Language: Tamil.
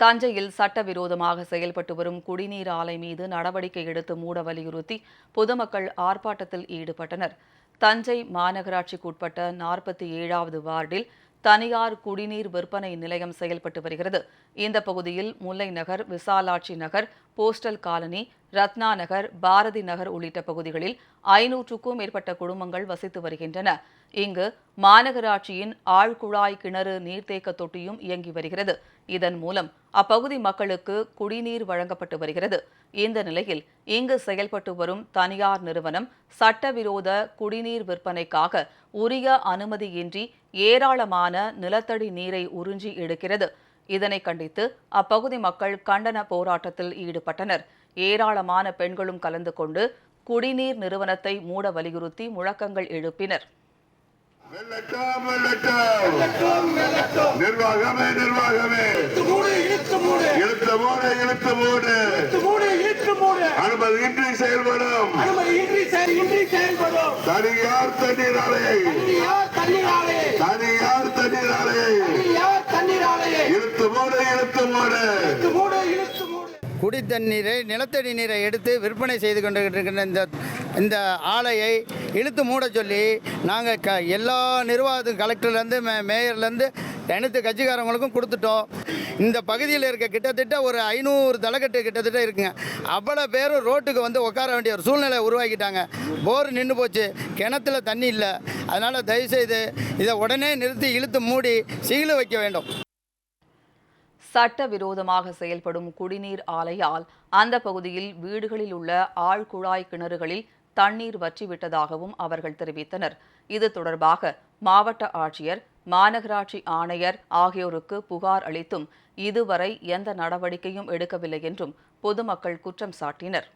தஞ்சையில் சட்டவிரோதமாக செயல்பட்டு வரும் குடிநீர் ஆலை மீது நடவடிக்கை எடுத்து மூட வலியுறுத்தி பொதுமக்கள் ஆர்ப்பாட்டத்தில் ஈடுபட்டனர். தஞ்சை மாநகராட்சிக்குட்பட்ட நாற்பத்தி ஏழாவது வார்டில் தனியார் குடிநீர் விற்பனை நிலையம் செயல்பட்டு வருகிறது. இந்த பகுதியில் முல்லை நகர் விசாலாட்சி நகர் போஸ்டல் காலனி ரத்னா நகர் பாரதி நகர் உள்ளிட்ட பகுதிகளில் ஐநூற்றுக்கும் மேற்பட்ட குடும்பங்கள் வசித்து வருகின்றன. இங்கு மாநகராட்சியின் ஆழ்குழாய் கிணறு நீர்த்தேக்க தொட்டியும் இயங்கி வருகிறது. இதன் மூலம் அப்பகுதி மக்களுக்கு குடிநீர் வழங்கப்பட்டு வருகிறது. இந்த நிலையில் இங்கு செயல்பட்டு வரும் தனியார் நிறுவனம் சட்டவிரோத குடிநீர் விற்பனைக்காக உரிய அனுமதியின்றி ஏராளமான நிலத்தடி நீரை உறிஞ்சி எடுக்கிறது. இதனை கண்டித்து அப்பகுதி மக்கள் கண்டன போராட்டத்தில் ஈடுபட்டனர். ஏராளமான பெண்களும் கலந்து கொண்டு குடிநீர் நிறுவனத்தை மூட வலியுறுத்தி முழக்கங்கள் எழுப்பினர். வெள்ளட்டம் நிர்வாகமே நிர்வாகமே. இழுத்த மூடு இழுத்த மூடு. அனுமதியின்றி செயல்படும். தனியார் தண்ணீர் தனியார் தண்ணீர் ஆலையை தனியார் தண்ணீர் ஆலையை இழுத்து மூடு இழுத்து மூடு இழுத்து மூடு இழுத்து மூடு குடி தண்ணீரை நிலத்தடி நீரை எடுத்து விற்பனை செய்து கொண்டிருக்கின்ற இந்த இந்த ஆலையை இழுத்து மூட சொல்லி நாங்கள் க எல்லா நிர்வாகத்துக்கும் கலெக்டர்லேருந்து மே மேயர்லேருந்து அனைத்து கட்சிக்காரங்களுக்கும் கொடுத்துட்டோம். இந்த பகுதியில் இருக்க கிட்டத்தட்ட ஒரு ஐநூறு தலைக்கட்டு கிட்டத்தட்ட இருக்குங்க. அவ்வளோ பேரும் ரோட்டுக்கு வந்து உட்கார வேண்டிய ஒரு சூழ்நிலை உருவாக்கிட்டாங்க. போர் நின்று போச்சு. கிணத்துல தண்ணி இல்லை. அதனால் தயவுசெய்து இதை உடனே நிறுத்தி இழுத்து மூடி சீலு வைக்க வேண்டும். சட்டவிரோதமாக செயல்படும் குடிநீர் ஆலையால் அந்த பகுதியில் வீடுகளில் உள்ள ஆழ்குழாய் கிணறுகளில் தண்ணீர் வற்றிவிட்டதாகவும் அவர்கள் தெரிவித்தனர். இது தொடர்பாக மாவட்ட ஆட்சியர் மாநகராட்சி ஆணையர் ஆகியோருக்கு புகார் அளித்தும் இதுவரை எந்த நடவடிக்கையும் எடுக்கவில்லை என்றும் பொதுமக்கள் குற்றம் சாட்டினர்.